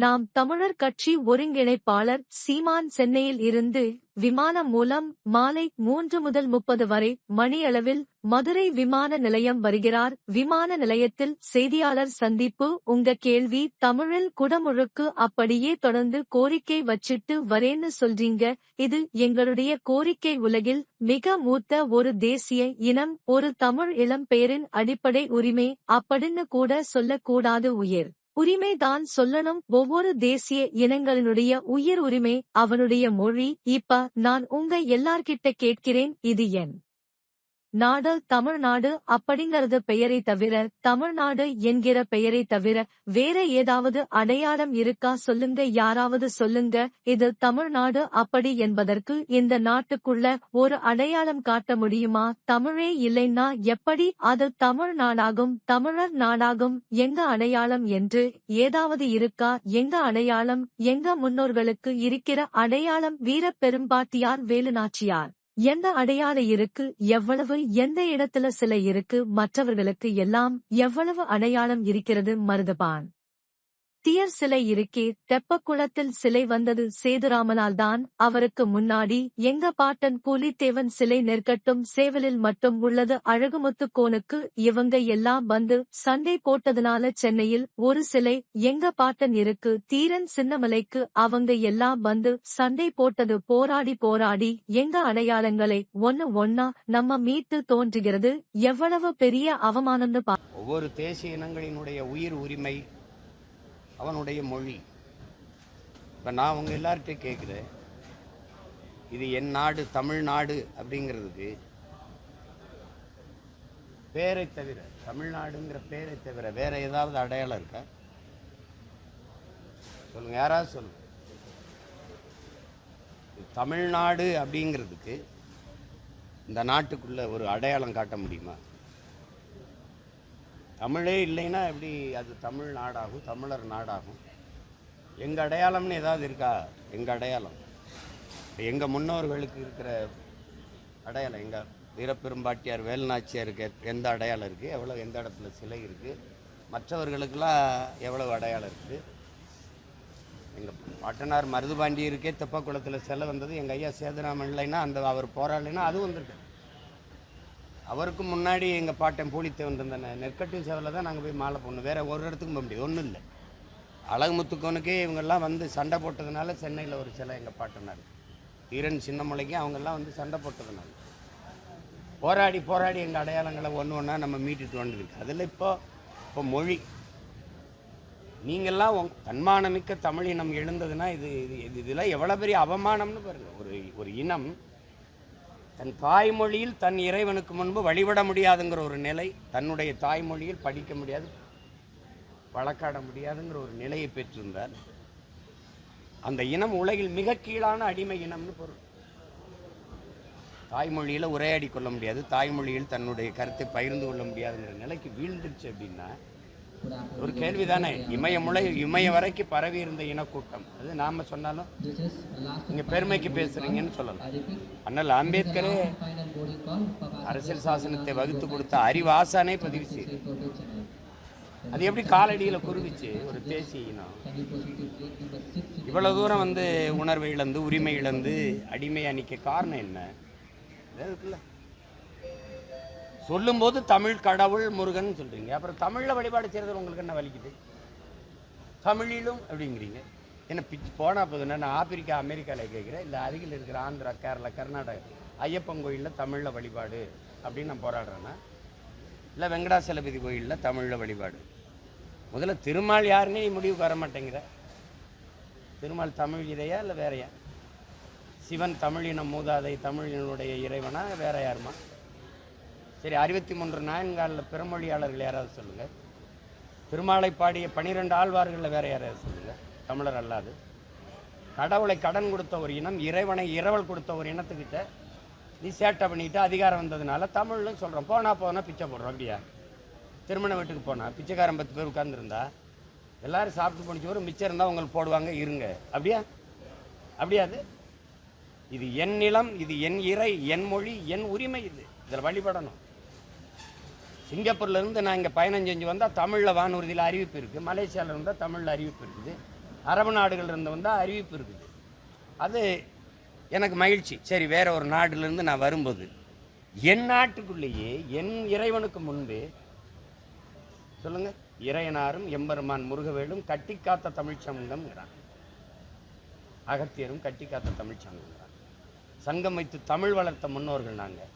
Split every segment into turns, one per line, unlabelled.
நாம் தமிழர் கட்சி ஒருங்கிணைப்பாளர் சீமான் சென்னையில் இருந்து விமானம் மூலம் மாலை மூன்று முதல் முப்பது வரை மணியளவில் மதுரை விமான நிலையம் வருகிறார். விமான நிலையத்தில் செய்தியாளர் சந்திப்பு உங்க கேள்வி தமிழில் குடமுழுக்கு அப்படியே தொடர்ந்து கோரிக்கை வச்சிட்டு வரேன்னு சொல்றீங்க. இது எங்களுடைய கோரிக்கை உலகில் மிக மூத்த ஒரு தேசிய இனம் ஒரு தமிழ் இளம் பெயரின் அடிப்படை உரிமை அப்படின்னு கூட சொல்லக்கூடாது உயிர். உரிமைதான் சொல்லணும். ஒவ்வொரு தேசிய இனங்களினுடைய உயிர் உரிமை அவனுடைய மொழி இப்ப நான் உங்க எல்லார்கிட்ட கேட்கிறேன் இது என் நாடு தமிழ்நாடு அப்படிங்கறது பெயரை தவிர தமிழ்நாடு என்கிற பெயரை தவிர வேற ஏதாவது அடையாளம் இருக்கா சொல்லுங்க யாராவது சொல்லுங்க. இது தமிழ்நாடு அப்படி என்பதற்கு இந்த நாட்டுக்குள்ள ஒரு அடையாளம் காட்ட முடியுமா? தமிழே இல்லைன்னா எப்படி அது தமிழ் நாடாகும் தமிழர் நாடாகும் எங்க அடையாளம் என்று ஏதாவது இருக்கா? எங்க அடையாளம் எங்க முன்னோர்களுக்கு இருக்கிற அடையாளம் வீரப்பெரும்பாட்டியார் வேலுநாச்சியார். எந்த அடையாள இருக்கு எவ்வளவு எந்த இடத்துல சிலை இருக்கு மற்றவர்களுக்கு எல்லாம் எவ்வளவு அடையாளம் இருக்கிறது மருதபான். தீயர் சிலை இருக்கே தெப்பக்குளத்தில் சிலை வந்தது சேதுராமனால் தான் அவருக்கு முன்னாடி எங்க பாட்டன் பூலித்தேவன் சிலை நெற்கட்டும் சேவலில் மட்டும் உள்ளது. அழகுமுத்துக்கோனுக்கு இவங்க எல்லாம் வந்து சண்டை போட்டதுனால சென்னையில் ஒரு சிலை எங்க பாட்டன் இருக்கு. தீரன் சின்னமலைக்கு அவங்க எல்லாம் வந்து சண்டை போட்டது. போராடி போராடி எங்க அடையாளங்களை ஒன்னு ஒன்னா நம்ம மீட்டு தோன்றுகிறது. எவ்வளவு பெரிய அவமானம்னு
ஒவ்வொரு தேசிய இனங்களினுடைய உயிர் உரிமை அவனுடைய மொழி. இப்போ நான் உங்கள் எல்லார்கிட்டையும் கேட்குறேன் இது என் நாடு தமிழ்நாடு அப்படிங்கிறதுக்கு பேரை தவிர தமிழ்நாடுங்கிற பேரை தவிர வேற ஏதாவது அடையாளம் இருக்கா? சொல்லுங்க யாராவது சொல்லுங்க. தமிழ்நாடு அப்படிங்கிறதுக்கு இந்த நாட்டுக்குள்ள ஒரு அடையாளம் காட்ட முடியுமா? தமிழே இல்லைன்னா எப்படி அது தமிழ் நாடாகும் தமிழர் நாடாகும்? எங்கள் அடையாளம்னு ஏதாவது இருக்கா? எங்கள் அடையாளம்? எங்கள் முன்னோர்களுக்கு இருக்கிற அடையாளம் எங்கள் வீரப்பெரும்பாட்டியார் வேலுநாச்சியாருக்கு எந்த அடையாளம் இருக்குது எவ்வளோ எந்த இடத்துல சிலை இருக்குது மற்றவர்களுக்கெல்லாம் எவ்வளவு அடையாளம் இருக்குது எங்கள் பாட்டனார் மருதுபாண்டியருக்கே தெப்பக்குளத்தில் சிலை வந்தது. எங்கள் ஐயா சேதுராமன் இல்லைன்னா அந்த அவர் போராடலைன்னா அதுவும் வந்திருக்கு. அவருக்கு முன்னாடி எங்கள் பாட்டன் பூலித்தேவன் இருந்த நெ- நெற்கட்டும் சேவலில் தான் நாங்கள் போய் மாலை போடணும். வேறு ஒரு இடத்துக்கும் போக முடியாது. ஒன்றும் இல்லை. அழகுமுத்துக்கோனுக்கே இவங்கெல்லாம் வந்து சண்டை போட்டதுனால சென்னையில் ஒரு சிலை எங்கள் பாட்டனார். ஈரன் சின்னமலைக்கு அவங்கெல்லாம் வந்து சண்டை போட்டதுனால. போராடி போராடி எங்கள் அடையாளங்களை ஒன்று ஒன்றா நம்ம மீட்டுட்டு வந்துருக்கு. அதில் இப்போ இப்போ மொழி. நீங்கள்லாம் உங் தன்மானமிக்க தமிழ் இனம் எழுந்ததுன்னா இது இது இது- இதெல்லாம் எவ்வளோ பெரிய அவமானம்னு பாருங்கள் ஒரு ஒரு இனம் தன் தாய்மொழியில் தன் இறைவனுக்கு முன்பு வழிபட முடியாதுங்கிற ஒரு நிலை தன்னுடைய தாய்மொழியில் படிக்க முடியாது வழக்காட முடியாதுங்கிற ஒரு நிலையை பெற்றிருந்தார். அந்த இனம் உலகில் மிக கீழான அடிமை இனம்னு பொருள். தாய்மொழியில் உரையாடி கொள்ள முடியாது தாய்மொழியில் தன்னுடைய கருத்தை பகிர்ந்து கொள்ள முடியாதுங்கிற நிலைக்கு வீழ்ந்துருச்சு அப்படின்னா ஒரு கேள்விதானே? இமயமுலை இமய வரைக்கும் பரவி இருந்த இனக்கூட்டம். அது நாம சொன்னாலும் நீங்க பெருமைக்கு பேசுறீங்கன்னு சொல்லலாம். அண்ணல் அம்பேத்கரே அரசியல் சாசனத்தை வகுத்து கொடுத்த அறிவாசானே பதிவு செய்து. அது எப்படி காலடியில் குருவிச்சு ஒரு தேசிய இனம். இவ்வளவு தூரம் வந்து உணர்வை இழந்து உரிமை இழந்து அடிமை அணிக்க காரணம் என்ன? இருக்குல்ல. சொல்லும்போது தமிழ் கடவுள் முருகன் சொல்றீங்க. அப்புறம் தமிழில் வழிபாடு செய்கிறது உங்களுக்கு என்ன வலிக்குது? தமிழிலும் அப்படிங்கிறீங்க. என்ன பிச்சு போனா போதுன்னா நான் ஆப்பிரிக்கா அமெரிக்காவில் கேட்குறேன். இல்லை அருகில் இருக்கிற ஆந்திரா கேரளா கர்நாடகா ஐயப்பன் கோயிலில் தமிழில் வழிபாடு அப்படின்னு நான் போராடுறேன்னா இல்லை வெங்கடாசலபதி கோயிலில் தமிழில் வழிபாடு. முதல்ல திருமால் யாருன்னு நீ முடிவுக்கு வர மாட்டேங்கிற. திருமால் தமிழ் இதையா இல்லை வேறையா? சிவன் தமிழினம் மூதாதை தமிழினுடைய இறைவனா வேற யாருமா? சரி அறுபத்தி மூன்று நாயன்காலில் பிறமொழியாளர்கள் யாராவது சொல்லுங்கள் திருமாலை பாடிய பனிரெண்டு ஆழ்வார்களில் வேறு யாராவது சொல்லுங்கள் தமிழர் அல்லாது. கடவுளை கடன் கொடுத்த ஒரு இனம் இறைவனை இரவல் கொடுத்த ஒரு இனத்துக்கிட்ட நீ சேட்டை பண்ணிட்டு அதிகாரம் வந்ததுனால தமிழ்னு சொல்கிறோம் போனால் போனால் பிச்சை போடுறோம் அப்படியா? திருமண வீட்டுக்கு போனால் பிச்சைக்காரன் பத்து பேர் உட்கார்ந்துருந்தா எல்லோரும் சாப்பிட்டு முடிச்ச ஒரு மிச்சம் இருந்தால் உங்களுக்கு போடுவாங்க இருங்க. அப்படியா? அப்படியா அது? இது என் நிலம் இது என் இறை என் மொழி என் உரிமை இது. இதில் வழிபடணும். சிங்கப்பூர்லேருந்து நான் இங்கே பயணம் செஞ்சு வந்தால் தமிழில் வானூர்தியில் அறிவிப்பு இருக்குது மலேசியாவில் இருந்தால் தமிழில் அறிவிப்பு இருக்குது. அரபு நாடுகள் இருந்து வந்தால் அறிவிப்பு இருக்குது. அது எனக்கு மகிழ்ச்சி. சரி வேறு ஒரு நாடுலேருந்து நான் வரும்போது என் நாட்டுக்குள்ளேயே என் இறைவனுக்கு முன்பே சொல்லுங்கள் இறையனாரும் எம்பெருமான் முருகவேலும் கட்டி காத்த தமிழ் சங்கம்ங்கிறான் அகத்தியரும் கட்டி காத்த தமிழ் சங்கம்ங்கிறான் சங்கம் வைத்து தமிழ் வளர்த்த முன்னோர்கள் நாங்கள்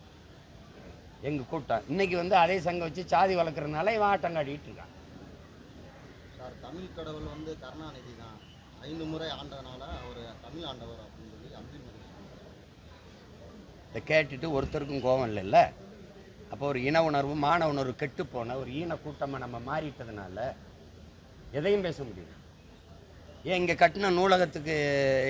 எங்கள் கூட்டம் இன்னைக்கு வந்து அதே சங்கம் வச்சு சாதி வளர்க்குறதுனால இவன் ஆட்டம் காட்டிட்டு இருக்கான்.
சார் தமிழ் கடவுள் வந்து கருணாநிதி தான். ஐந்து முறை ஆண்டதுனால அவர் தமிழ் ஆண்டவர் அப்படின்னு சொல்லி
இதை கேட்டுட்டு ஒருத்தருக்கும் கோபம் இல்லைல்ல? அப்போ ஒரு இன உணர்வு மான உணர்வு கெட்டு போன ஒரு ஈன கூட்டமாக நம்ம மாறிட்டதுனால எதையும் பேச முடியும் ஏன் இங்கே கட்டின நூலகத்துக்கு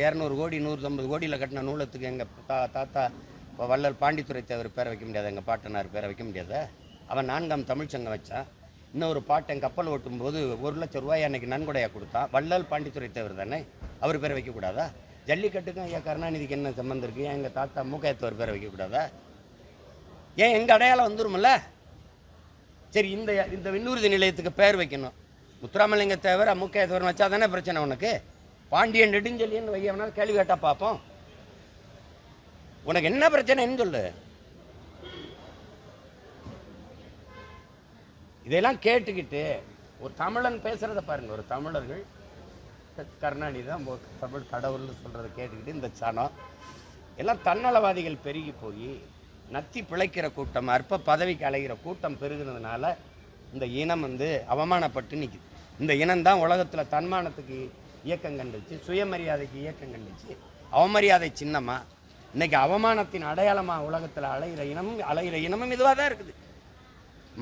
இரநூறு கோடி நூற்றம்பது கோடியில் கட்டின நூலகத்துக்கு எங்கள் தா தாத்தா இப்போ வள்ளல் பாண்டித்துரை தேவர் பேரை வைக்க முடியாது எங்கள் பாட்டனார் பேரை வைக்க முடியாது? அவன் நான்காம் தமிழ்ச்சங்கம் வச்சான். இன்னொரு பாட்டன் கப்பல் ஓட்டும் போது ஒரு லட்சம் ரூபாய் அன்னைக்கு நன்கொடையாக கொடுத்தான். வள்ளல் பாண்டித்துரை தேவர் தானே? அவர் பேரை வைக்கக்கூடாதா ஜல்லிக்கட்டுக்கும் ஐயா கருணாநிதிக்கு என்ன சம்மந்தம் இருக்குது ஏன் எங்கள் தாத்தா மூக்கையத்தவர் பேரை வைக்கக்கூடாதா ஏன் எங்கள் அடையாளம் வந்துருமில்ல சரி இந்த இந்த விண்ணூர்தி நிலையத்துக்கு பேர் வைக்கணும். முத்துராமலிங்க தேவர் மூக்கையத்தவர் வச்சா தானே பிரச்சனை உனக்கு? பாண்டியன் நெடுஞ்செலியன் வையவனால் கேள்வி கேட்டால் பார்ப்போம். உனக்கு என்ன பிரச்சனைன்னு சொல்லு. இதையெல்லாம் கேட்டுக்கிட்டு ஒரு தமிழன் பேசுகிறத பாருங்க ஒரு தமிழர்கள். கருணாநிதி தான் தமிழ் கடவுள்னு சொல்கிறத கேட்டுக்கிட்டு இந்த சனம். எல்லாம் தன்னலவாதிகள் பெருகி போய் நத்தி பிழைக்கிற கூட்டம் அற்ப பதவிக்கு அலைகிற கூட்டம் பெருகினதுனால இந்த இனம் வந்து அவமானப்பட்டு நிற்குது இந்த இனம்தான் உலகத்தில் தன்மானத்துக்கு இயக்கம் கண்டுச்சு சுயமரியாதைக்கு இயக்கம் கண்டுச்சு அவமரியாதை சின்னமாக இன்னைக்கு அவமானத்தின் அடையாளமாக உலகத்தில் அலைகிற இனமும் அலைகிற இனமும் இதுவாக தான் இருக்குது.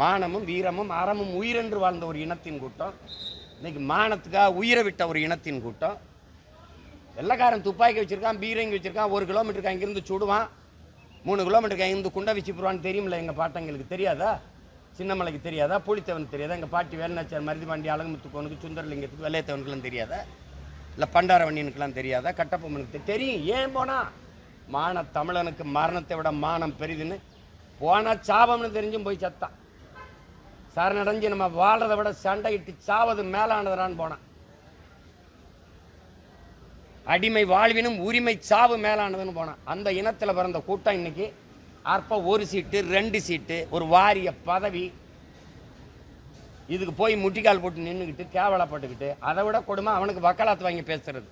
மானமும் வீரமும் அறமும் உயிரென்று வாழ்ந்த ஒரு இனத்தின் கூட்டம். இன்னைக்கு மானத்துக்காக உயிரை விட்ட ஒரு இனத்தின் கூட்டம். வெள்ளக்காரன் துப்பாக்கி வச்சுருக்கான் பீரங்கி வச்சுருக்கான் ஒரு கிலோமீட்டருக்கு அங்கேருந்து சுடுவான் மூணு கிலோமீட்டருக்கு அங்கேருந்து குண்டை வச்சு போடுவான்னு தெரியுமில்ல எங்கள் பாட்டங்களுக்கு தெரியாதா? சின்னமலைக்கு தெரியாதா? புளித்தவனுக்கு தெரியாதா? எங்கள் பாட்டி வேலுநாச்சியார் மருதிபாண்டி அழகுமுத்துக்கோனுக்கு சுந்தரலிங்கத்துக்கு வெள்ளையத்தவனுக்குலாம் தெரியாதா? இல்லை பண்டாரவண்ணியனுக்குலாம் தெரியாதா? கட்டப்பொம்மனுக்கு தெரியும். ஏன் போனால் மான தமிழனுக்கு மரணத்தை விட மானம் பெரிதுன்னு போனால் சாபம்னு தெரிஞ்சும் போய் சத்தான் சரணடைஞ்சு நம்ம வாழ்றதை விட சண்டையிட்டு சாவது மேலானதுறான்னு போனான். அடிமை வாழ்வினும் உரிமை சாவு மேலானதுன்னு போனான். அந்த இனத்தில் பிறந்த கூட்டம் இன்னைக்கு அற்ப ஒரு சீட்டு ரெண்டு சீட்டு ஒரு வாரிய பதவி. இதுக்கு போய் முட்டிக்கால் போட்டு நின்றுக்கிட்டு கேவலப்பட்டுக்கிட்டு அதை விட கொடுமை அவனுக்கு வக்காலத்து வாங்கி பேசுறது.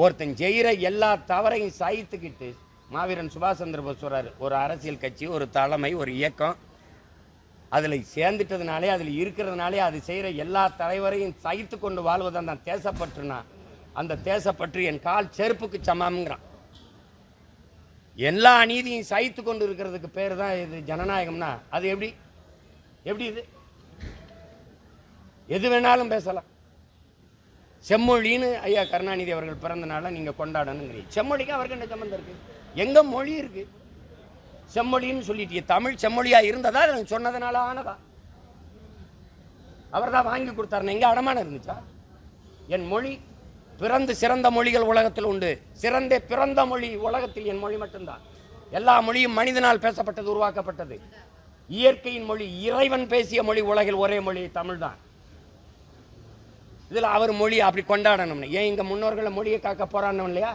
ஒருத்தன் செய்கிற எல்லா தவறையும் சாய்த்துக்கிட்டு மாவீரன் சுபாஷ் சந்திர போஸ் சொல்கிறார் ஒரு அரசியல் கட்சி ஒரு தலைமை ஒரு இயக்கம் அதில் சேர்ந்துட்டதுனாலே அதில் இருக்கிறதுனாலே அது செய்கிற எல்லா தலைவரையும் சகித்து கொண்டு வாழ்வதான் தான் தேசப்பற்றுனா அந்த தேசப்பற்று என் கால் செருப்புக்கு சமம்ங்கிறான். எல்லா அநீதியும் சகித்து கொண்டு இருக்கிறதுக்கு பேர் தான் இது ஜனநாயகம்னா அது எப்படி? எப்படி இது? எது வேணாலும் பேசலாம். செம்மொழின்னு ஐயா கருணாநிதி அவர்கள் பிறந்த நாளை நீங்கள் கொண்டாடணுங்கிறீங்க. செம்மொழிக்கு அவருக்கு என்ன சம்மந்தம் இருக்கு. எங்கே மொழி இருக்கு? செம்மொழின்னு சொல்லிட்டீங்க. தமிழ் செம்மொழியாக இருந்ததா? எனக்கு சொன்னதுனால ஆனதா? அவர் தான் வாங்கி கொடுத்தாருன்னு எங்கே அடமானம் இருந்துச்சா? என் மொழி பிறந்து சிறந்த மொழிகள் உலகத்தில் உண்டு. சிறந்த பிறந்த மொழி உலகத்தில் என் மொழி மட்டும்தான். எல்லா மொழியும் மனிதனால் பேசப்பட்டது உருவாக்கப்பட்டது. இயற்கையின் மொழி இறைவன் பேசிய மொழி உலகில் ஒரே மொழி தமிழ் தான் இதில் அவர் மொழியை அப்படி கொண்டாடணும்னு. ஏன் இங்கே முன்னோர்களை மொழியை காக்க போறான்னு இல்லையா?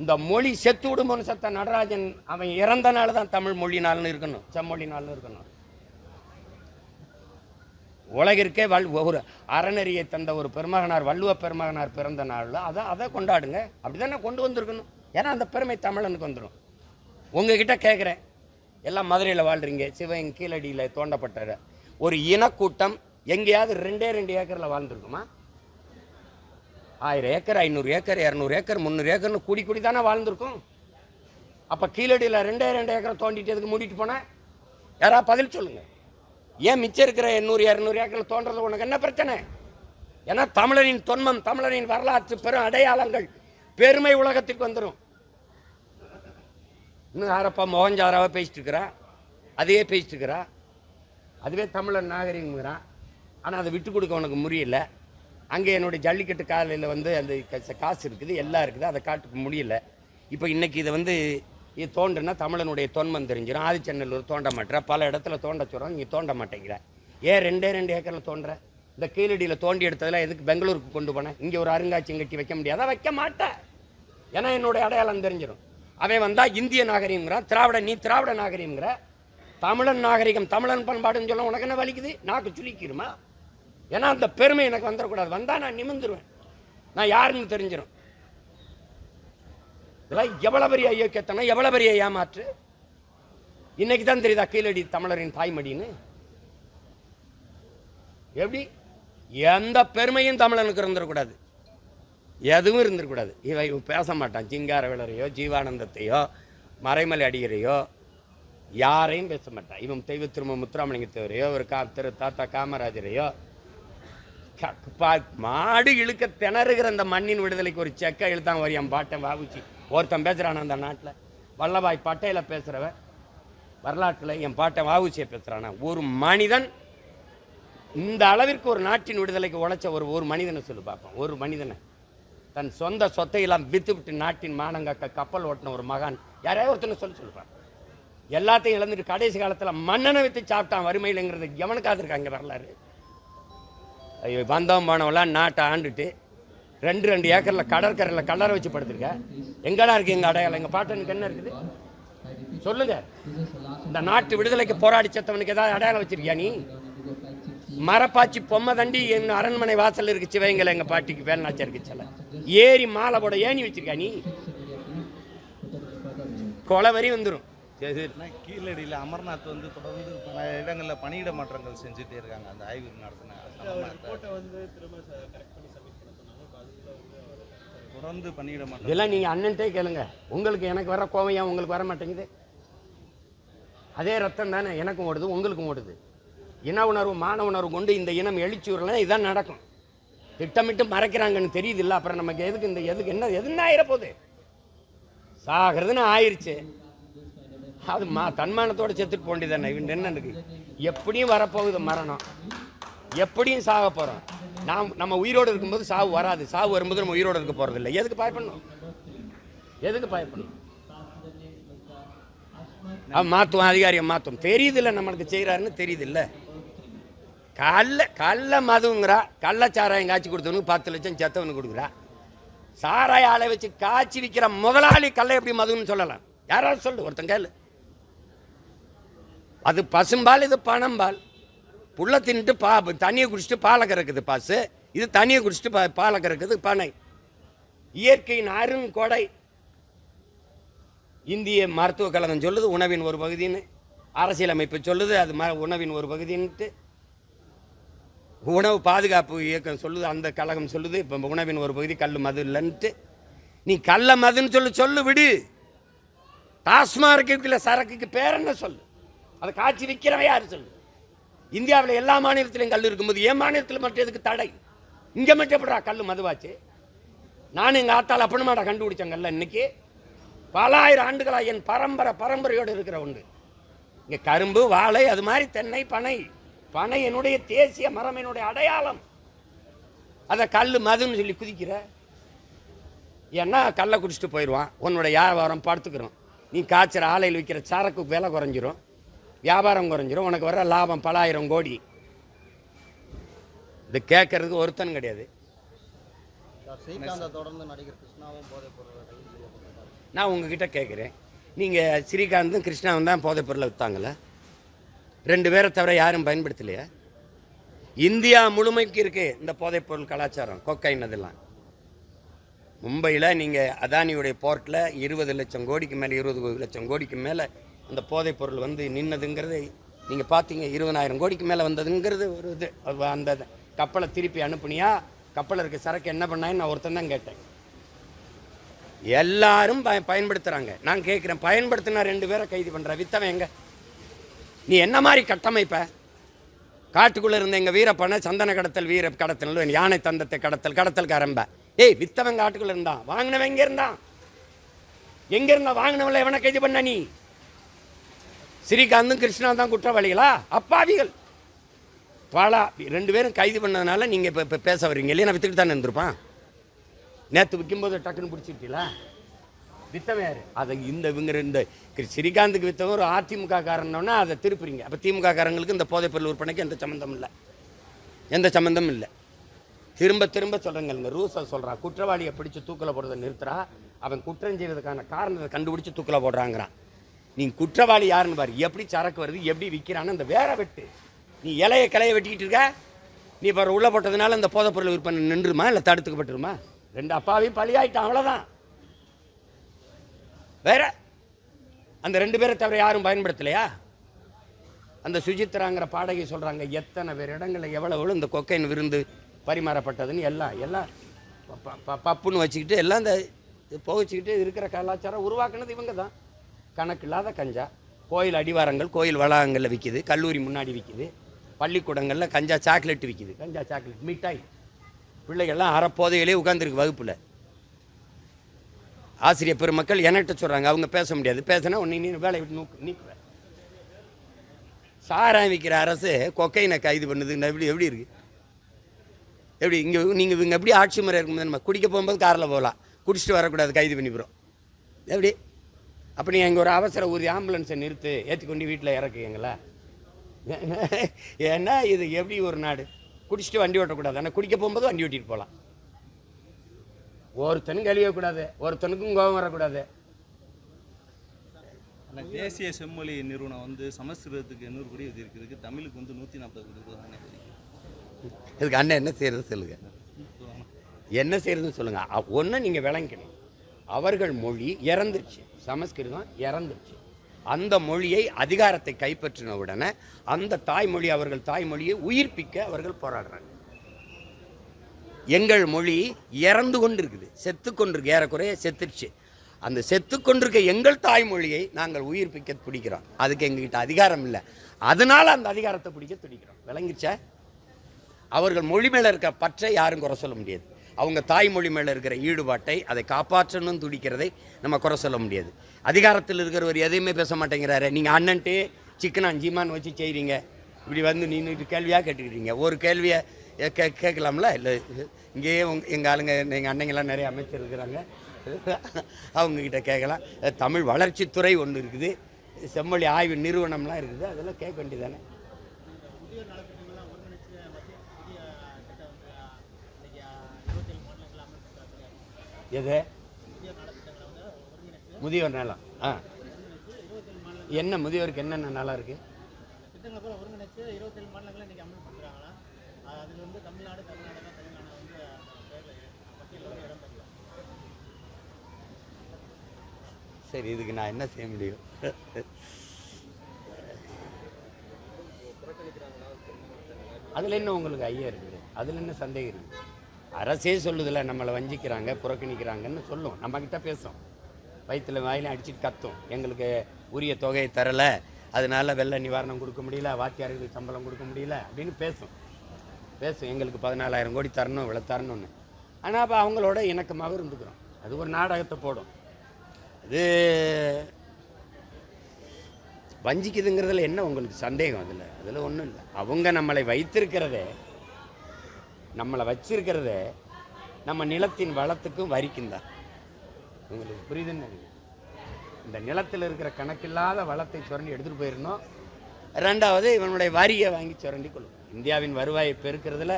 இந்த மொழி செத்து விடுமோன்னு செத்த நடராஜன் அவன் இறந்த நாள் தான் தமிழ் மொழி நாள்னு இருக்கணும். செம்மொழி நாள்னு இருக்கணும். உலகிற்கே வல் ஒரு அறநெறியை தந்த ஒரு பெருமகனார் வள்ளுவ பெருமகனார் பிறந்த நாளில் அதை அதை கொண்டாடுங்க. அப்படிதானே கொண்டு வந்திருக்கணும். ஏன்னா அந்த பெருமை தமிழனுக்கு வந்துடும் உங்ககிட்ட கேட்குறேன் எல்லாம் மதுரையில் வாழ்கிறீங்க சிவன் கீழடியில் தோண்டப்பட்ட ஒரு இனக்கூட்டம் எங்கேயாவது ரெண்டே ரெண்டு ஏக்கரில் வாழ்ந்துருக்குமா? ஆயிரம் ஏக்கர் ஐநூறு ஏக்கர் இரநூறு ஏக்கர் முந்நூறு ஏக்கர்னு கூடி கூடி தானே வாழ்ந்துருக்கும். அப்போ கீழடியில் ரெண்டே ரெண்டு ஏக்கரை தோண்டிட்டு எதுக்கு மூடிட்டு போனேன் யாராவது பதில் சொல்லுங்கள் ஏன் மிச்சம் இருக்கிற எண்ணூறு இரநூறு ஏக்கரில் தோன்றது உனக்கு என்ன பிரச்சனை? ஏன்னா தமிழரின் தொன்மம் தமிழரின் வரலாற்று பெரும் அடையாளங்கள் பெருமை உலகத்துக்கு வந்துடும் இன்னும் யாரப்பா மோகஞ்சாராவை பேசிட்டு இருக்கிறா? அதையே பேசிட்டு இருக்கிறா? அதுவே தமிழன் நாகரிகங்கிறான் ஆனால் அதை விட்டு கொடுக்க உனக்கு முடியல. அங்கே என்னுடைய ஜல்லிக்கட்டு காலையில் வந்து அந்த க- காசு இருக்குது எல்லாம் இருக்குது அதை காட்டுக்க முடியல. இப்போ இன்றைக்கி இதை வந்து இது தோண்டுனா தமிழனுடைய தொன்மம் தெரிஞ்சிடும் ஆதிச்சநல்லூர் தோண்ட மாட்டேற. பல இடத்துல தோண்ட சொல்கிறோம் நீ தோண்ட மாட்டேங்கிற. ஏன் ரெண்டே ரெண்டு ஏக்கரில் தோன்ற இந்த கீழடியில் தோண்டி எடுத்ததெல்லாம் எதுக்கு பெங்களூருக்கு கொண்டு போனேன் இங்கே ஒரு அருங்காட்சியம் கட்டி வைக்க முடியாதா. வைக்க மாட்டேன் ஏன்னா என்னுடைய அடையாளம் தெரிஞ்சிடும் அவன் வந்தால் இந்திய நாகரிகங்கிறான் திராவிட நீ திராவிட நாகரிகங்கிற தமிழன் நாகரிகம் தமிழன் பண்பாடுன்னு சொல்ல உனக்கு என்ன வலிக்குது? நாக்கு சுழிக்கிருமா ஏன்னா அந்த பெருமை எனக்கு வந்துடக்கூடாது வந்தால் நான் நிமிந்துருவேன் நான் யாருன்னு தெரிஞ்சிடும் இதெல்லாம் எவ்வளோ பெரிய ஐயோக்கியத்தனம் எவ்வளோ பெரிய ஏமாற்று? இன்னைக்கு தான் தெரியுதா கீழடி தமிழரின் தாய்மடின்னு? எப்படி? எந்த பெருமையும் தமிழனுக்கு இருந்துடக்கூடாது எதுவும் இருந்துடக்கூடாது இவன் இவன் பேச மாட்டான். சிங்கார விளரையோ ஜீவானந்தத்தையோ மறைமலை அடிகரையோ யாரையும் பேச மாட்டான். இவன் தெய்வ திரும்ப முத்துராமலிங்க தேவரையோ ஒரு கா திரு தாத்தா காமராஜரையோ மாடு இழுக்க திணறுகிற அந்த மண்ணின் விடுதலைக்கு ஒரு செக்க இழுத்தான் ஒரு என் பாட்டன் வாவிச்சு. ஒருத்தன் பேசுகிறான் அந்த நாட்டில். வல்லபாய் பட்டேல பேசுகிறவ வரலாற்றில் என் பாட்டன் வாவுச்சியை பேசுகிறானா ஒரு மனிதன் இந்த அளவிற்கு ஒரு நாட்டின் விடுதலைக்கு உழைச்ச ஒரு ஒரு மனிதனை சொல்லி பார்ப்போம் ஒரு மனிதனை. தன் சொந்த சொத்தையெல்லாம் வித்து விட்டு நாட்டின் மானங்காக்க கப்பல் ஓட்டின ஒரு மகான். யாரையாவது ஒருத்தனை சொல்லி சொல்லுவான் எல்லாத்தையும் இழந்துட்டு கடைசி காலத்தில் மன்னனை வித்து சாப்பிட்டான் வறுமையிலங்கிறது எவனுக்காக இருக்காங்க வரலாறு? ஐயோ போனவெல்லாம் நாட்டை ஆண்டுட்டு ரெண்டு ரெண்டு ஏக்கரில் கடற்கரையில் கலரை வச்சு படுத்துருக்க. எங்கடா இருக்கு எங்கள் அடையாளம்? எங்கள் பாட்டனுக்கு என்ன இருக்குது? சொல்லுங்க. இந்த நாட்டு விடுதலைக்கு போராடி செத்தவனுக்கு ஏதாவது அடையாளம் வச்சிருக்கியா நீ? மரப்பாச்சி பொம்மை தண்டி என் அரண்மனை வாசல் இருக்கு சிவகங்கல எங்கள் பாட்டிக்கு வேணாச்சா இருக்கு சில ஏறி மாலை போட ஏணி வச்சிருக்கா நீ? கொலை வரி வந்துடும்
ஆனா கீழடியில் அமர்நாத் வந்து தொடர்ந்து பல இடங்களில் பணியிட மாற்றங்கள் செஞ்சுட்டே இருக்காங்க. அந்த ஆய்வு நடத்தின தொடர்ந்து பணியிட மாற்றம்.
இதெல்லாம் நீங்க அண்ணன்ட்டே கேளுங்க. உங்களுக்கு எனக்கு வர கோவம் ஏன் உங்களுக்கு வர மாட்டேங்குது? அதே ரத்தம் தானே எனக்கும் ஓடுது உங்களுக்கும் ஓடுது. இன உணர்வு மான உணர்வு கொண்டு இந்த இனம் எழுச்சி வரலாம் இதான் நடக்கும். திட்டமிட்டு மறைக்கிறாங்கன்னு தெரியுது இல்லை அப்புறம் நமக்கு எதுக்கு இந்த எதுக்கு என்ன எதுன்னு ஆயிர போகுது சாகிறதுன்னு ஆயிருச்சு. அது மா தன்மானத்தோடு செத்துட்டு போண்டிதானே இவன் என்ன இருக்கு? எப்படியும் வரப்போகுது மரணம். எப்படியும் சாக போகிறோம் நாம் நம்ம உயிரோடு இருக்கும்போது சாவு வராது. சாவு வரும்போது நம்ம உயிரோடு இருக்க போகிறது இல்லை எதுக்கு பயப்படணும் எதுக்கு பயப்படணும் அவன் மாற்றுவான் அதிகாரியை மாற்றும் தெரியுதில்ல நம்மளுக்கு செய்கிறாருன்னு தெரியுதில்ல. கல்ல கல்ல மதுங்கிறா. கள்ளச்சாராயம் காய்ச்சி கொடுத்தவனுக்கு பத்து லட்சம் செத்தவனுக்கு கொடுக்குறா. சாராய ஆளை வச்சு காய்ச்சி விற்கிற முதலாளி கல்லை எப்படி மதுன்னு சொல்லலாம்? யாராவது சொல்லு. ஒருத்தன் கேளு. அது பசும்பால் இது பணம்பால் புள்ள தின்ட்டு பா தண்ணியை குடிச்சிட்டு பாலை கறக்குது பாசு. இது தண்ணியை குடிச்சிட்டு பா பாலை கறக்குது பனை. இயற்கையின் அருங்கொடை இந்திய மருத்துவக் கழகம் சொல்லுது உணவின் ஒரு பகுதின்னு. அரசியலமைப்பு சொல்லுது அது ம உணவின் ஒரு பகுதின்ட்டு உணவு பாதுகாப்பு இயக்கம் சொல்லுது அந்த கழகம் சொல்லுது இப்போ உணவின் ஒரு பகுதி கல் மது இல்லைன்ட்டு. நீ கல்ல மதுன்னு சொல்லு சொல்லு விடு. டாஸ்மார்க்கு இருக்குல்ல சரக்குக்கு பேர் என்ன சொல்லு? அதை காய்ச்சி விற்கிறவன் யார் சொல்லு? இந்தியாவில் எல்லா மாநிலத்திலையும் கல் இருக்கும்போது என் மாநிலத்தில் மட்டும் எதுக்கு தடை? இங்கே மட்டும் எப்படா கல் மதுவாச்சு? நானும் எங்கள் ஆத்தால் அப்படிமாடா கண்டுபிடிச்சேன் கல்ல இன்னைக்கு. பல ஆயிரம் ஆண்டுகளாக என் பரம்பரை பரம்பரையோடு இருக்கிற உண்டு இங்கே கரும்பு வாழை அது மாதிரி தென்னை பனை. பனை என்னுடைய தேசிய மரம் என்னுடைய அடையாளம். அதை கல் மதுன்னு சொல்லி குதிக்கிற. ஏன்னா கல்லை குடிச்சிட்டு போயிடுவான். உன்னோட வியாபாரம் படுத்துக்கிறோம். நீ காய்ச்சிற ஆலையில் விற்கிற சரக்கு விலை குறைஞ்சிரும். வியாபாரம் குறைஞ்சிரும். உனக்கு வர லாபம் பலாயிரம் கோடி. இது கேட்கறதுக்கு ஒருத்தன் கிடையாது. நான் உங்ககிட்ட கேட்குறேன். நீங்கள் ஸ்ரீகாந்தும் கிருஷ்ணாவும் தான் போதைப் பொருளை விற்றாங்களே ரெண்டு பேரை தவிர யாரும் பயன்படுத்தலையா? இந்தியா முழுமைக்கு இருக்கு இந்த போதைப் பொருள் கலாச்சாரம் கொக்கைன் அதெல்லாம். மும்பையில் நீங்கள் அதானியுடைய போர்ட்டில் இருபது லட்சம் கோடிக்கு மேலே இருபது லட்சம் கோடிக்கு மேலே அந்த போதைப் பொருள் வந்து நின்னதுங்கிறது நீங்கள் பார்த்தீங்க இருபதாயிரம் கோடிக்கு மேலே வந்ததுங்கிறது ஒரு இது. அந்த கப்பலை திருப்பி அனுப்புனியா? கப்பலில் இருக்க சரக்கு என்ன பண்ணான்னு நான் ஒருத்தன் தான் கேட்டேன். எல்லாரும் பய பயன்படுத்துகிறாங்க நான் கேட்குறேன் பயன்படுத்தினா ரெண்டு பேரை கைது பண்ணுற வித்தவன் எங்க? நீ என்ன மாதிரி கட்டமைப்ப? காட்டுக்குள்ளே இருந்த எங்கள் வீரப்பனை சந்தன கடத்தல் வீர கடத்தல் யானை தந்தத்தை கடத்தல் கடத்தல் கரம்ப ஏய் வித்தவன் காட்டுக்குள்ளே இருந்தான். வாங்கினவன் எங்கே இருந்தான். எங்கே இருந்தா வாங்கினவங்கள எவனை கைது பண்ண நீ? ஸ்ரீகாந்தும் கிருஷ்ணா தான் குற்றவாளிகளா? அப்பாவிகள். பாலா ரெண்டு பேரும் கைது பண்ணதுனால நீங்கள் இப்போ இப்போ பேச வர்றீங்க. இல்லையா நான் வித்துக்கிட்டு தானே இருந்திருப்பான். நேற்று விற்கும்போது டக்குன்னு பிடிச்சிட்டீங்களா வித்தவன் யார்? அதை இந்த இவங்க இந்த ஸ்ரீகாந்துக்கு வித்தவன் ஒரு அதிமுக காரனோன்னா அதை திருப்புறீங்க. அப்போ திமுக காரங்களுக்கு இந்த போதைப் பொருள் விற்பனைக்கு எந்த சம்மந்தம் இல்லை. எந்த சம்மந்தமும் இல்லை. திரும்ப திரும்ப சொல்கிறேங்க ரூஸை சொல்கிறான் குற்றவாளியை பிடிச்சி தூக்கில் போடுறதை நிறுத்துறா. அவன் குற்றம் செய்கிறதுக்கான காரணத்தை கண்டுபிடிச்சி தூக்கில் போடுறாங்கிறான். நீ குற்றவாளி யாருன்னு பாரு. எப்படி சரக்கு வருது எப்படி விற்கிறான்னு அந்த வேற வெட்டு. நீ இலைய கிளைய வெட்டிக்கிட்டு இருக்க? நீ இப்போ உள்ள போட்டதுனால இந்த போதைப் பொருள் விற்பனை நின்றுமா இல்லை தடுத்துக்கப்பட்டுருமா? ரெண்டு அப்பாவையும் பழியாயிட்டான் அவ்வளோதான் வேற? அந்த ரெண்டு பேரை தவிர யாரும் பயன்படுத்தலையா? அந்த சுஜித்ராங்கிற பாடகை சொல்கிறாங்க எத்தனை பேர் இடங்களில் எவ்வளவு இந்த கொக்கைன் விருந்து பரிமாறப்பட்டதுன்னு எல்லாம் எல்லாம் ப- பப்புன்னு வச்சுக்கிட்டு எல்லாம் இந்த புகைச்சிக்கிட்டு இருக்கிற கலாச்சாரம் உருவாக்குனது இவங்க தான் கணக்கு இல்லாத கஞ்சா. கோயில் அடிவாரங்கள் கோயில் வளாகங்களில் விற்கிது கல்லூரி முன்னாடி விற்கிது பள்ளிக்கூடங்களில் கஞ்சா சாக்லேட் விற்கிது கஞ்சா சாக்லேட் மிட்டாய். பிள்ளைகள்லாம் அறப்போதையிலே உட்காந்துருக்கு வகுப்பில். ஆசிரியர் பெருமக்கள் என்கிட்ட சொல்கிறாங்க அவங்க பேச முடியாது. பேசினா உன்னை நீ வேலை விட்டு நூக்கு நீக்குவேன் சாராயம் விற்கிற அரசு கொக்கைனை கைது பண்ணுது. எப்படி எப்படி இருக்குது எப்படி இங்கே நீங்கள் இவங்க எப்படி ஆட்சி முறை இருக்கும்போது நம்ம குடிக்க போகும்போது காரில் போகலாம். குடிச்சிட்டு வரக்கூடாது கைது பண்ணிவிடும் எப்படி? அப்போ நீங்கள் இங்கே ஒரு அவசர ஊதி ஆம்புலன்ஸை நிறுத்து ஏற்றி கொண்டு வீட்டில் இறக்குங்களா ஏன்னா இது? எப்படி ஒரு நாடு? குடிச்சிட்டு வண்டி ஓட்டக்கூடாது. ஆனால் குடிக்க போகும்போது வண்டி ஓட்டிட்டு போகலாம் ஒருத்தனும் கழியக்கூடாது. ஒருத்தனுக்கும் கோபம் வரக்கூடாது.
தேசிய செம்மொழி நிறுவனம் வந்து சமஸ்கிருதத்துக்கு எண்ணூறு கோடி ஒதுக்கிருக்கு தமிழுக்கு வந்து நூற்றி நாற்பது கோடி ரூபா தானே
இதுக்கு அண்ணன் என்ன செய்யறது சொல்லுங்க. என்ன செய்யறதுன்னு சொல்லுங்க. ஒன்று நீங்கள் விளங்கிக்கணும். அவர்கள் மொழி இறந்துருச்சு. சமஸ்கிருதம் இறந்துருச்சு. அந்த மொழியை அதிகாரத்தை கைப்பற்றின உடனே அந்த தாய்மொழி அவர்கள் தாய்மொழியை உயிர்ப்பிக்க அவர்கள் போராடுறாங்க. எங்கள் மொழி இறந்து கொண்டிருக்குது. செத்து கொண்டிருக்கு. ஏறக்குறைய செத்துருச்சு. அந்த செத்து கொண்டிருக்க எங்கள் தாய்மொழியை நாங்கள் உயிர்ப்பிக்க பிடிக்கிறோம் அதுக்கு எங்ககிட்ட அதிகாரம் இல்லை. அதனால அந்த அதிகாரத்தை பிடிக்க துடிக்கிறோம். விளங்கிச்சா அவர்கள் மொழி மேலே இருக்க பற்றை யாரும் குறை சொல்ல முடியாது. அவங்க தாய்மொழி மேலே இருக்கிற ஈடுபாட்டை அதை காப்பாற்றணும் துடிக்கிறதை நம்ம குறை சொல்ல முடியாது. அதிகாரத்தில் இருக்கிறவர் எதையுமே பேச மாட்டேங்கிறாரு. நீங்கள் அண்ணன்ட்டு சிக்கன் அஞ்சிமான்னு வச்சு செய்கிறீங்க இப்படி வந்து நின்றுட்டு கேள்வியாக கேட்டுக்கிறீங்க. ஒரு கேள்வியை கே கேட்கலாம்ல? இல்லை இங்கேயே உங் எங்கள் ஆளுங்க எங்கள் அன்னைங்கெல்லாம் நிறைய அமைச்சர் இருக்கிறாங்க அவங்கக்கிட்ட கேட்கலாம். தமிழ் வளர்ச்சித்துறை ஒன்று இருக்குது. செம்மொழி ஆய்வு நிறுவனம்லாம் இருக்குது. அதெல்லாம் கேட்க வேண்டியதானே எது? முதியோர் நலம் ஆ. என்ன முதியோருக்கு என்னென்ன நலம் இருக்கு?
திட்டங்களை போல ஒருங்கிணைச்சு இருபத்தேழு மாநிலங்களை இன்னைக்கு அமல்படுத்துறாங்களா? அதுல வந்து தமிழ்நாடு கர்நாடகா தெலுங்கானா வந்து பேர்ல பட்டியலில் வந்து இடம் பெறல
சரி இதுக்கு நான் என்ன செய்ய முடியும்? அதில் என்ன உங்களுக்கு ஐயா இருக்குது? அதில் என்ன சந்தேகம் இருக்குது? அரசே சொல்லுதில்ல நம்மளை வஞ்சிக்கிறாங்க புறக்கணிக்கிறாங்கன்னு சொல்லும். நம்மக்கிட்ட பேசும். வயிற்றில் வாயில அடிச்சுட்டு கத்தும். எங்களுக்கு உரிய தொகையை தரலை. அதனால வெள்ள நிவாரணம் கொடுக்க முடியல வாத்தியார்களுக்கு சம்பளம் கொடுக்க முடியல அப்படின்னு பேசும். பேசும். எங்களுக்கு பதினாலாயிரம் கோடி தரணும் இவ்வளோ தரணும்னு. ஆனால் அப்போ அவங்களோட இணக்கமாக இருந்துக்கிறோம். அது ஒரு நாடகத்தை போடும். அது வஞ்சிக்குதுங்கிறதுல என்ன உங்களுக்கு சந்தேகம் அதில்? அதில் ஒன்றும் இல்லை. அவங்க நம்மளை வைத்திருக்கிறதே நம்மளை வச்சிருக்கிறதே நம்ம நிலத்தின் வளத்துக்கும் வரிக்கும் தான் உங்களுக்கு புரியுதுன்னு நினைக்கிறேன். இந்த நிலத்தில் இருக்கிற கணக்கில்லாத வளத்தை சுரண்டி எடுத்துகிட்டு போயிடணும். ரெண்டாவது இவனுடைய வரியை வாங்கி சுரண்டி கொள்ளும். இந்தியாவின் வருவாயை பெருக்கிறதுல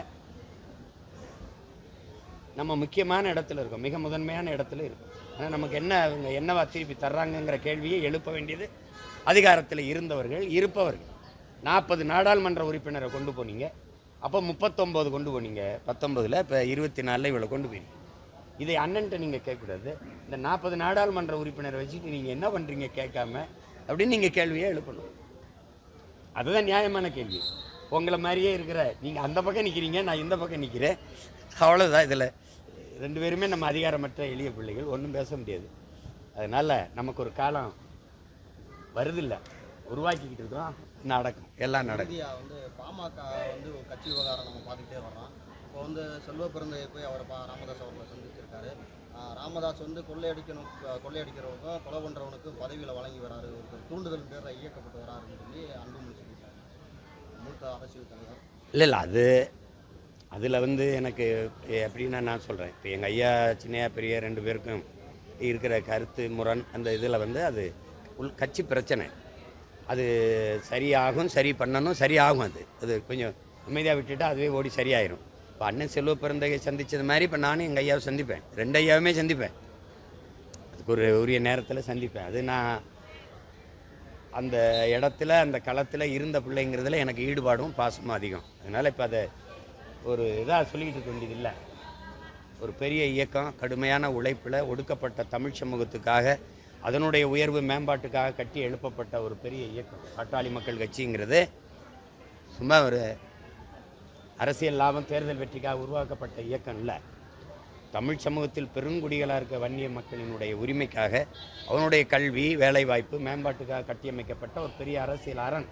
நம்ம முக்கியமான இடத்துல இருக்கோம். மிக முதன்மையான இடத்துல இருக்கும். ஆனால் நமக்கு என்ன அவங்க என்னவா திருப்பி தர்றாங்கங்கிற கேள்வியை எழுப்ப வேண்டியது அதிகாரத்தில் இருந்தவர்கள் இருப்பவர்கள். நாற்பது நாடாளுமன்ற உறுப்பினரை கொண்டு போனீங்க. அப்போ முப்பத்தொம்போது கொண்டு போனீங்க. பத்தொம்போதில் இப்போ இருபத்தி நாலில் இவ்வளோ கொண்டு போயிருக்கீங்க இதை அண்ணன்ட்ட நீங்கள் கேட்கக்கூடாது. இந்த நாற்பது நாடாளுமன்ற உறுப்பினரை வச்சுட்டு நீங்கள் என்ன பண்ணுறீங்க கேட்காம அப்படின்னு நீங்கள் கேள்வியை எழுப்பணும். அதுதான் நியாயமான கேள்வி. உங்களை மாதிரியே இருக்கிற நீங்கள் அந்த பக்கம் நிற்கிறீங்க நான் இந்த பக்கம் நிற்கிறேன் அவ்வளோதான் இதில். ரெண்டு பேருமே நம்ம அதிகாரமற்ற எளிய பிள்ளைகள் ஒன்றும் பேச முடியாது. அதனால் நமக்கு ஒரு காலம் வருதில்ல. உருவாக்கிக்கிட்டு இருக்கோம் நடக்கும். எல்லாம் நடக்கும்.
வந்து பாமக வந்து ஒரு கட்சி விவகாரம் நம்ம பார்த்துக்கிட்டே வர்றோம். இப்போ வந்து செல்வ பிறந்தையை போய் அவர் பா ராமதாஸ் அவர்களை சந்திச்சிருக்காரு. ராமதாஸ் வந்து கொள்ளையடிக்கணும் கொ- கொள்ளையடிக்கிறவனுக்கும் கொலை பண்ணுறவனுக்கும் பதவியில் வழங்கி வராரு. ஒரு தூண்டுதல் பேரில் இயக்கப்பட்டு வராருன்னு சொல்லி அன்புமணி சொல்லியிருக்காரு மூத்த அரசியல் தலைவர்.
இல்லை இல்லை அது அதில் வந்து எனக்கு எப்படின்னா நான் சொல்கிறேன் இப்போ எங்கள் ஐயா சின்னையா பெரிய ரெண்டு பேருக்கும் இருக்கிற கருத்து முரண் அந்த இதில் வந்து அது உள் கட்சி பிரச்சனை. அது சரியாகும் சரி பண்ணணும் சரியாகும் அது. அது கொஞ்சம் அமைதியாக விட்டுட்டு அதுவே ஓடி சரியாயிரும். இப்போ அண்ணன் செல்வ பிறந்தகை சந்தித்தது மாதிரி இப்போ நானும் எங்கள் ஐயாவை சந்திப்பேன். ரெண்டு ஐயாவுமே சந்திப்பேன். அதுக்கு ஒரு உரிய நேரத்தில் சந்திப்பேன். அது நான் அந்த இடத்துல அந்த களத்தில் இருந்த பிள்ளைங்கிறதுல எனக்கு ஈடுபாடும் பாசமும் அதிகம். அதனால் இப்போ அதை ஒரு இதாக சொல்லிக்கிட்டு இருக்க வேண்டியது இல்லை ஒரு பெரிய இயக்கம் கடுமையான உழைப்பில் ஒடுக்கப்பட்ட தமிழ் சமூகத்துக்காக அதனுடைய உயர்வு மேம்பாட்டுக்காக கட்டி எழுப்பப்பட்ட ஒரு பெரிய இயக்கம். பாட்டாளி மக்கள் கட்சிங்கிறது சும்மா ஒரு அரசியல் லாபம் தேர்தல் வெற்றிக்காக உருவாக்கப்பட்ட இயக்கம் இல்லை. தமிழ் சமூகத்தில் பெருங்குடிகளாக இருக்க வன்னிய மக்களினுடைய உரிமைக்காக அவனுடைய கல்வி வேலைவாய்ப்பு மேம்பாட்டுக்காக கட்டியமைக்கப்பட்ட ஒரு பெரிய அரசியல் அரண்.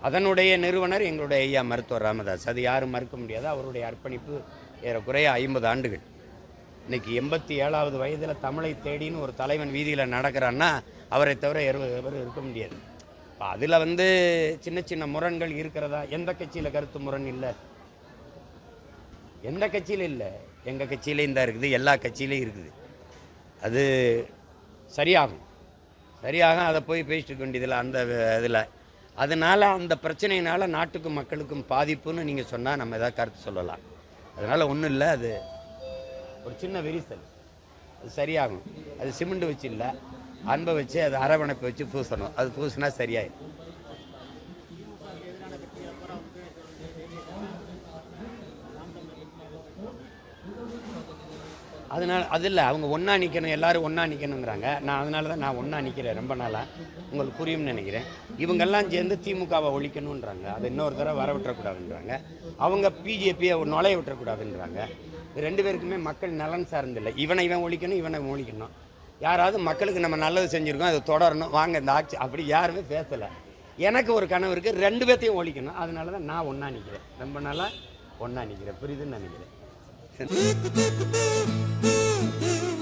அதனுடைய நிறுவனர் எங்களுடைய ஐயா மருத்துவர் ராமதாஸ். அது யாரும் மறுக்க முடியாது. அவருடைய அர்ப்பணிப்பு ஏறக்குறைய ஐம்பது ஆண்டுகள். இன்னைக்கு எண்பத்தி ஏழாவது வயதில் தமிழை தேடின்னு ஒரு தலைவன் வீதியில் நடக்கிறான்னா அவரை தவிர எரு- இருக்க முடியாது. இப்போ அதில் வந்து சின்ன சின்ன முரண்கள் இருக்கிறதா? எந்த கட்சியில் கருத்து முரண் இல்லை? எந்த கட்சியில் இல்லை? எங்கள் கட்சியிலையும் தான் இருக்குது எல்லா கட்சியிலையும் இருக்குது. அது சரியாகும். சரியாக அதை போய் பேசிட்டு இருக்க வேண்டியதில்லை அந்த இதில். அதனால் அந்த பிரச்சனையினால் நாட்டுக்கும் மக்களுக்கும் பாதிப்புன்னு நீங்கள் சொன்னால் நம்ம எதாவது கருத்து சொல்லலாம். அதனால் ஒன்றும் இல்லை அது ஒரு சின்ன விரிசல். அது சரியாகும். அது சிமெண்ட் வச்சு இல்லை. அன்பை வச்சு அது அரவணைப்பை வச்சு பூசணும். அது பூசினா சரியாயிடும் அதனால் அது இல்லை. அவங்க ஒன்றா நிற்கணும் எல்லோரும் ஒன்றா நிற்கணுங்கிறாங்க நான் அதனால தான் நான் ஒன்றா நிற்கிறேன் ரொம்ப நாளாக உங்களுக்கு புரியும்னு நினைக்கிறேன். இவங்கெல்லாம் சேர்ந்து திமுகவை ஒழிக்கணுன்றாங்க அதை இன்னொரு தடவை வர விட்டுறக்கூடாதுன்றாங்க அவங்க பிஜேபியை நுழைய விட்டுறக்கூடாதுன்றாங்க ரெண்டு பேருக்குமே மக்கள் நலன் சார்ந்தில்லை. இவனை இவன் ஒழிக்கணும் இவனை ஒழிக்கணும். யாராவது மக்களுக்கு நம்ம நல்லது செஞ்சுருக்கோம் அதை தொடரணும் வாங்க இந்த ஆட்சி அப்படி யாருமே பேசலை. எனக்கு ஒரு கனவு இருக்குது ரெண்டு பேர்த்தையும் ஒழிக்கணும். அதனால தான் நான் ஒன்றா நிற்கிறேன் ரொம்ப நாளாக ஒன்றா நிற்கிறேன் புரியுதுன்னு நினைக்கிறேன்.